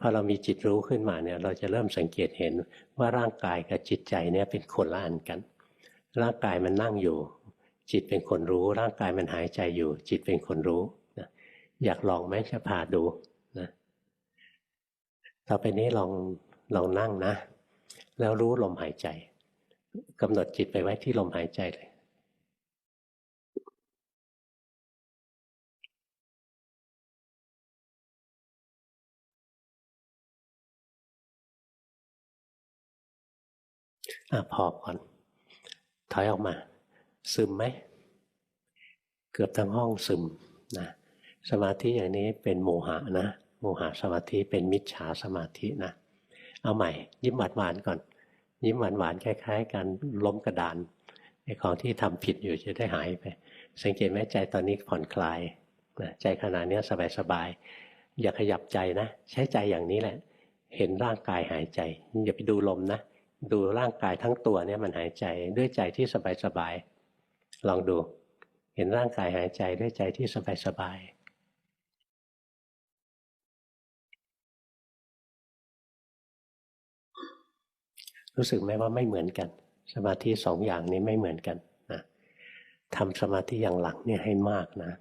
พอเรามีจิตรู้ขึ้นมาเนี่ยเราจะเริ่มสังเกตเห็นว่าร่างกายกับจิตใจเนี่ยเป็นคนละอันกัน ร่างกายมันนั่งอยู่ จิตเป็นคนรู้ ร่างกายมันหายใจอยู่ จิตเป็นคนรู้นะอยากลองไหมจะพาดูนะต่อไปนี้ลองลองนั่งนะ แล้วรู้ลมหายใจกำหนดจิตไปไว้ที่ลมหายใจเลย อะพอก่อน ถอยออกมา ซึมไหม เกือบทั้งห้องซึมนะสมาธิอย่างนี้เป็นโมหะนะโมหะสมาธิเป็นมิจฉาสมาธินะเอาใหม่ ยิ้มหวานหวานก่อน ยิ้มหวานหวานคล้ายๆกันล้มกระดานไอ้ของที่ทำผิดอยู่จะได้หายไป สังเกตไหมใจตอนนี้ผ่อนคลายนะใจขณะนี้สบายๆอย่าขยับใจนะ ใช้ใจอย่างนี้แหละ เห็นร่างกายหายใจ อย่าไปดูลมนะ ดูร่างกายทั้งตัวเนี่ยมันหายใจด้วยใจที่สบายๆลองดู เห็นร่างกายหายใจด้วยใจที่สบายๆรู้สึกไหมว่าไม่เหมือนกัน สมาธิสองอย่างนี้ไม่เหมือนกันนะทำสมาธิอย่างหลังเนี่ยให้มากนะ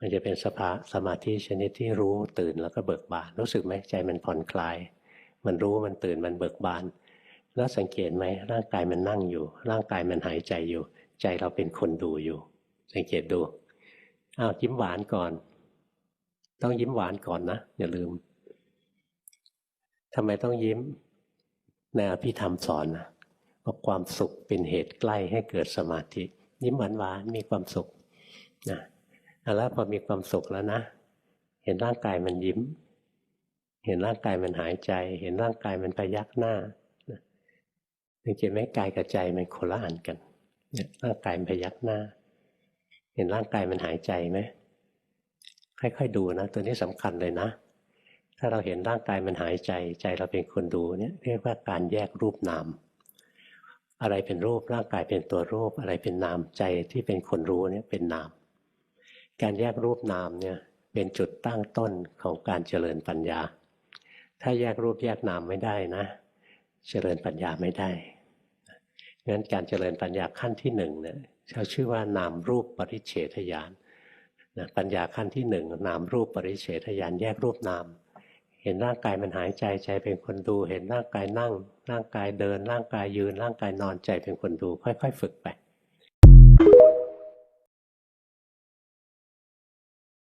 มันจะเป็นสภาสมาธิชนิดที่รู้ตื่นแล้วก็เบิกบาน รู้สึกไหมใจมันผ่อนคลาย มันรู้มันตื่นมันเบิกบาน แล้วสังเกตไหมร่างกายมันนั่งอยู่ ร่างกายมันหายใจอยู่ ใจเราเป็นคนดูอยู่ สังเกตดูอ้าวยิ้มหวานก่อน ต้องยิ้มหวานก่อนนะอย่าลืมทำไมต้องยิ้มในอภิธรรมสอนนะว่าความสุขเป็นเหตุใกล้ให้เกิดสมาธิ ยิ้มหวานหวานมีความสุขนะแล้วพอมีความสุขแล้วนะ เห็นร่างกายมันยิ้ม เห็นร่างกายมันหายใจ เห็นร่างกายมันพยักหน้า สังเกตไหมกายกับใจมันคนละอันกันเนี่ยร่างกายมันพยักหน้า เห็นร่างกายมันหายใจไหมค่อยๆดูนะ ตัวนี้สำคัญเลยนะ ถ้าเราเห็นร่างกายมันหายใจ ใจเราเป็นคนดูเนี่ยเรียกว่าการแยกรูปนาม อะไรเป็นรูปร่างกายเป็นตัวรูป อะไรเป็นนามใจที่เป็นคนรู้เนี่ยเป็นนาม การแยกรูปนามเนี่ยเป็นจุดตั้งต้นของการเจริญปัญญา ถ้าแยกรูปแยกนามไม่ได้นะ เจริญปัญญาไม่ได้งั้นการเจริญปัญญาขั้นที่หนึ่งเนี่ยเขาชื่อว่านามรูปปริเฉทญาณนะปัญญาขั้นที่หนึ่งนามรูปปริเฉทญาณแยกรูปนาม เห็นร่างกายมันหายใจใจเป็นคนดู เห็นร่างกายนั่ง ร่างกายเดิน ร่างกายยืน ร่างกายนอนใจเป็นคนดู ค่อย ๆ ฝึกไป